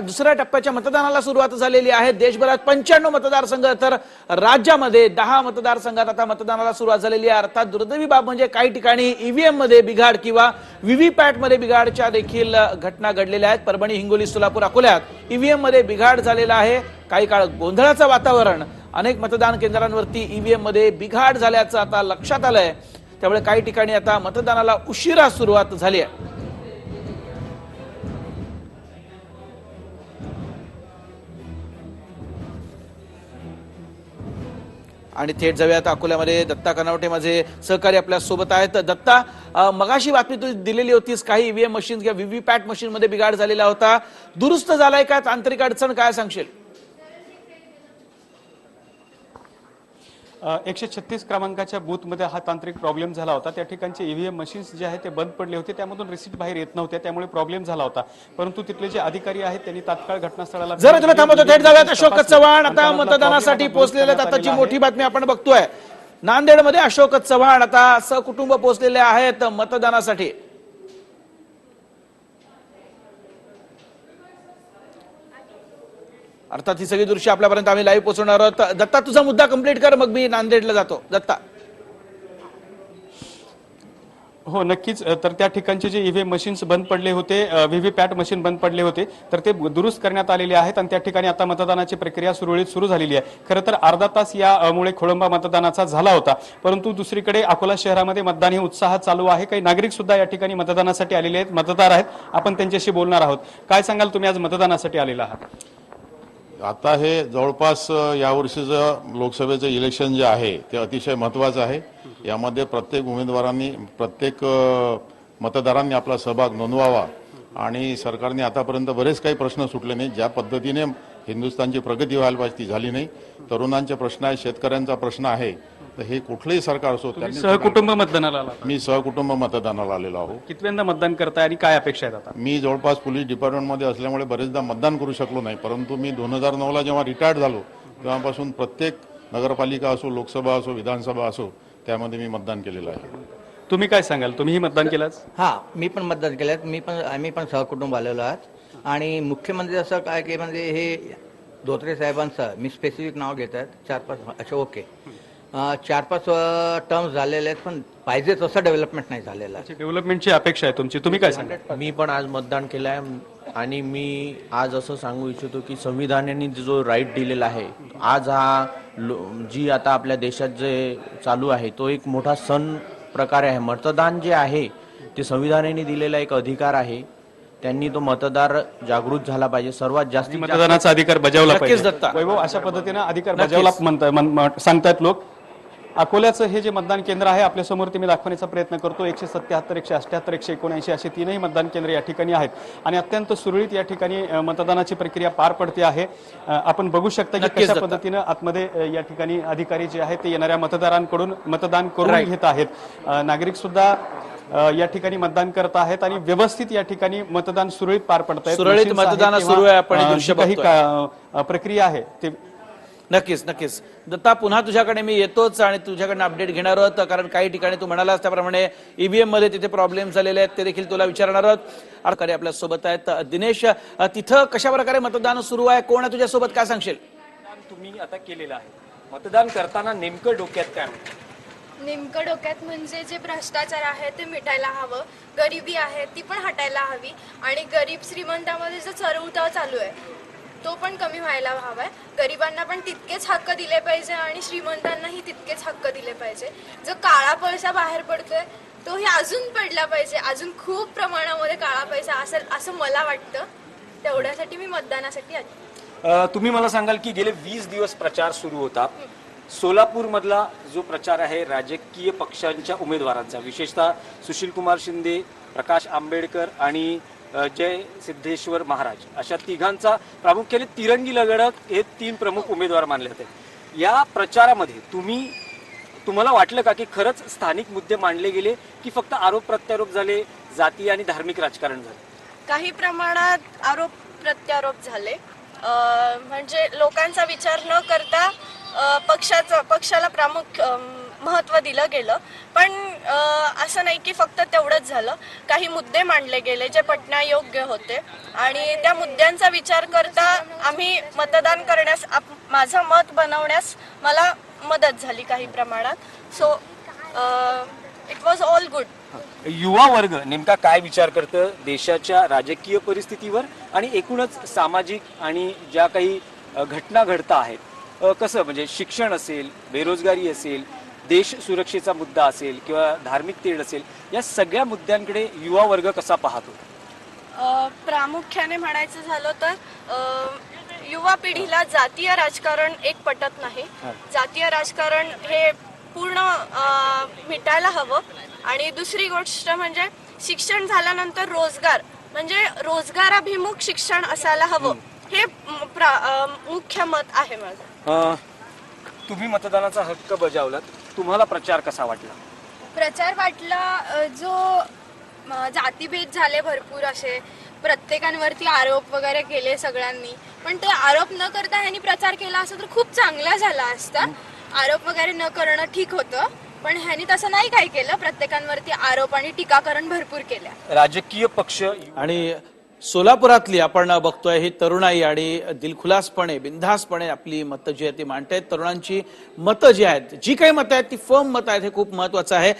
दुसऱ्या टप्प्याच्या मतदानाला सुरुवात झालेली आहे. देशभरात पंच्याण्णव मतदारसंघ तर राज्यामध्ये दहा मतदारसंघात आता मतदानाला सुरुवात झालेली आहे. अर्थात दुर्दैवी बाब म्हणजे काही ठिकाणी ईव्हीएममध्ये बिघाड किंवा व्हीव्हीपॅटमध्ये बिघाडच्या देखील घटना घडलेल्या आहेत. परभणी हिंगोली सोलापूर अकोल्यात ईव्हीएममध्ये बिघाड झालेला आहे. काही काळ गोंधळाचं वातावरण. अनेक मतदान केंद्रांवरती ईव्हीएममध्ये बिघाड झाल्याचं आता लक्षात आलंय. त्यामुळे काही ठिकाणी आता मतदानाला उशिरा सुरुवात झाली आहे. आणि थेट जाऊयात अकोल्यामध्ये. दत्ता कनावटे माझे सहकारी आपल्यासोबत आहेत. दत्ता मगाशी बातमी तू दिलेली होतीस काही ईव्हीएम मशीन किंवा व्हीव्हीपॅट मशीन मध्ये बिघाड झालेला होता. दुरुस्त झालाय का? तांत्रिक अडचण काय सांगशील? एकशे छत्तीस क्रमांकाच्या बूथमध्ये हा तांत्रिक प्रॉब्लेम झाला होता. त्या ठिकाणचे ईव्हीएम मशीन्स जे आहेत ते बंद पडले होते. त्यामधून रिसीट बाहेर येत नव्हत्या त्यामुळे प्रॉब्लेम झाला होता. परंतु तिथले जे अधिकारी आहेत त्यांनी तात्काळ घटनास्थळाला जरा तुला थांबवतो थेट जाऊयात अशोक चव्हाण आता मतदानासाठी पोहोचलेले आताची मोठी आहे. बातमी आपण बघतोय. नांदेडमध्ये अशोक चव्हाण आता सहकुटुंब पोहोचलेले आहेत. मतदानासाठी. अर्थात ही सगळी दृश्य आपल्यापर्यंत आम्ही लाईव्ह पोहोचवणार आहोत. दत्ता तुझा मुद्दा कंप्लीट कर मग मी नांदेडला जातो. दत्ता. हो नक्कीच. तर त्या ठिकाणचे जे ईव्हीएम मशीन्स बंद पडले होते व्हीव्हीपॅट मशीन बंद पडले होते तर ते दुरुस्त करण्यात आलेले आहेत आणि त्या ठिकाणी आता मतदानाची प्रक्रिया सुरळीत सुरू झालेली आहे. खरं तर अर्धा तास यामुळे खोळंबा मतदानाचा झाला होता परंतु दुसरीकडे अकोला शहरामध्ये मतदान हे उत्साहात चालू आहे. काही नागरिक सुद्धा या ठिकाणी मतदानासाठी आलेले आहेत मतदार आहेत. आपण त्यांच्याशी बोलणार आहोत. काय सांगाल तुम्ही? आज मतदानासाठी आलेला आहात. आता हे जवळपास यावर्षीचं लोकसभेचं इलेक्शन जे आहे ते अतिशय महत्वाचं आहे. यामध्ये प्रत्येक उमेदवारांनी प्रत्येक मतदारांनी आपला सहभाग नोंदवावा. आणि सरकारने आतापर्यंत बरेच काही प्रश्न सुटले नाही ज्या पद्धतीने हिंदुस्थानची प्रगती व्हायला पाहिजे ती झाली नाही. तरुणांचे प्रश्न आहे शेतकऱ्यांचा प्रश्न आहे. तर हे कुठलंही सरकार असो त्यांनी सहकुटुंब मतदानाला आला मी सहकुटुंब मतदानाला आलेलो आहो. कितव्यांदा मतदान करताय आणि काय अपेक्षा आहेत आता? मी जवळपास पोलीस डिपार्टमेंटमध्ये असल्यामुळे बरेचदा मतदान करू शकलो नाही. परंतु मी दोन हजार नऊला जेव्हा रिटायर्ड झालो तेव्हापासून प्रत्येक नगरपालिका असो लोकसभा असो विधानसभा असो त्यामध्ये मी मतदान केलेलं आहे. तुम्ही काय सांगाल? तुम्हीही मतदान केलंच? हा मी पण मतदान केलं मी पण आम्ही पण सहकुटुंब आलेलो आहात. आणि मुख्य म्हणजे असं काय की म्हणजे हे धोत्रे साहेबांचं मी स्पेसिफिक नाव घेत आहेत चार पाच अच्छा ओके चार पाच टर्म्स झालेले आहेत पण पाहिजे तसं डेव्हलपमेंट नाही झालेलं आहे. डेव्हलपमेंटची अपेक्षा आहे तुमची. तुम्ही काय सांगाल? मी पण आज मतदान केलं आहे आणि मी आज असं सांगू इच्छितो की संविधानाने जो राईट दिलेला आहे आज हा लो जी आता आपल्या देशात जे चालू आहे तो एक मोठा सण प्रकारे आहे. मतदान जे आहे ते संविधानाने दिलेला एक अधिकार आहे. त्यांनी तो मतदार जागृत झाला पाहिजे सर्वात जास्त मतदानाचा अधिकार बजावला पाहिजे दत्ता. वैभव अशा पद्धतीनं अधिकार. बजावला म्हणता- म्हण- म्हण- सांगतायत लोक अकोल्याचं हे जे मतदान केंद्र आहे आपल्यासमोर ते मी दाखवण्याचा प्रयत्न करतो एकशे सत्याहत्तर एकशे अठ्याहत्तर एकशे एकोणऐंशी असे तीनही मतदान केंद्र या ठिकाणी आहेत आणि अत्यंत सुरळीत या ठिकाणी मतदानाची प्रक्रिया पार पडते आहे आपण बघू शकता की कशा. पद्धतीनं आतमध्ये या ठिकाणी अधिकारी जे आहेत ते येणाऱ्या मतदारांकडून मतदान करून. घेत आहेत नागरिक सुद्धा या ठिकाणी मतदान करत आहेत आणि व्यवस्थित या ठिकाणी मतदान सुरळीत पार पडत आहे सुरळीत मतदान सुरू आहे, आपण हे दृश्य काही प्रक्रिया आहे ते नक्कीच नक्कीच. दत्ता पुन्हा तुझ्याकडे मी येतोच आणि तुझ्याकडनं अपडेट घेणार आहोत. कारण काही ठिकाणी तू म्हणालास त्याप्रमाणे ईव्हीएममध्ये तिथे प्रॉब्लेम झालेले आहेत ते देखील तुला विचारणार आहोत. अधिकारी आपल्यासोबत आहेत दिनेश. तिथं कशा प्रकारे मतदान सुरू आहे? कोण आहे तुझ्यासोबत? काय सांगशील? तुम्ही आता केलेलं आहे. मतदान करताना नेमकं डोक्यात काय होतं? नेमकं डोक्यात म्हणजे जे भ्रष्टाचार आहे ते मिटायला हवं. गरिबी आहे ती पण हटायला हवी. आणि गरीब श्रीमंतामध्ये जो चढउताव चालू आहे तो पण कमी व्हायला हवाय गरिबांना पण तितकेच हक्क दिले पाहिजे आणि श्रीमंतांनाही तितकेच हक्क दिले पाहिजे. जो काळा पैसा बाहेर पडतोय तोही अजून पडला पाहिजे. अजून खूप प्रमाणामध्ये काळा पैसा असेल असं मला वाटतं. तेवढ्यासाठी मी मतदानासाठी आली. तुम्ही मला सांगाल की गेले वीस दिवस प्रचार सुरू होता. सोलापूरमधला जो प्रचार आहे राजकीय पक्षांच्या उमेदवारांचा विशेषतः सुशीलकुमार शिंदे प्रकाश आंबेडकर आणि जय सिद्धेश्वर महाराज अशा तिघांचा प्रामुख्याने तिरंगी लढत हे तीन प्रमुख उमेदवार मानले जाते. या प्रचारामध्ये तुम्ही तुम्हाला वाटलं का की खरंच स्थानिक मुद्दे मांडले गेले की फक्त आरोप प्रत्यारोप झाले जाती आणि धार्मिक राजकारण झाले? काही प्रमाणात आरोप प्रत्यारोप झाले. म्हणजे लोकांचा विचार न करता पक्षाचं पक्षाला प्रामुख्य महत्त्व दिलं गेलं. पण असं नाही की फक्त तेवढंच झालं. काही मुद्दे मांडले गेले जे पटण्यायोग्य होते. आणि त्या मुद्द्यांचा विचार करता आम्ही मतदान करण्यास आप- माझं मत बनवण्यास मला मदत झाली काही प्रमाणात. So it was all good युवा वर्ग नेमका काय विचार करतं देशाच्या राजकीय परिस्थितीवर? आणि एकूणच सामाजिक आणि ज्या काही घटना घडता आहेत कसं म्हणजे शिक्षण असेल बेरोजगारी असेल देश सुरक्षेचा मुद्दा असेल किंवा धार्मिक तेढ असेल या सगळ्या मुद्द्यांकडे युवा वर्ग कसा पाहतो? अ, प्रामुख्याने म्हणायचं झालं तर युवा पिढीला जातीय राजकारण एक पटत नाही. जातीय राजकारण हे पूर्ण मिटायला हवं. आणि दुसरी गोष्ट म्हणजे शिक्षण झाल्यानंतर रोजगार म्हणजे रोजगाराभिमुख शिक्षण असायला हवं. हे मुख्य मत आहे माझं. अ, तुम्ही मतदानाचा हक्क बजावलात. तुम्हाला प्रचार कसा वाटला? प्रचार वाटला अ, जो म, जातीभेद झाले भरपूर असे. प्रत्येकांवरती आरोप वगैरे केले सगळ्यांनी. पण ते आरोप न करता ह्यांनी प्रचार केला असता तर खूप चांगला झाला असता. आरोप वगैरे न करणं ठीक होतं. पण ह्यांनी तसं नाही काय केलं. प्रत्येकांवरती आरोप आणि टीकाकरण भरपूर केल्या राजकीय पक्ष आणि सोलापुरातली आपण बघतोय ही तरुणाई आणि दिलखुलासपणे बिनधासपणे आपली मतं जी आहेत ती मांडतायत. तरुणांची मतं जी आहेत जी काही मतं आहेत ती फर्म मतं आहेत हे खूप महत्वाचं आहे.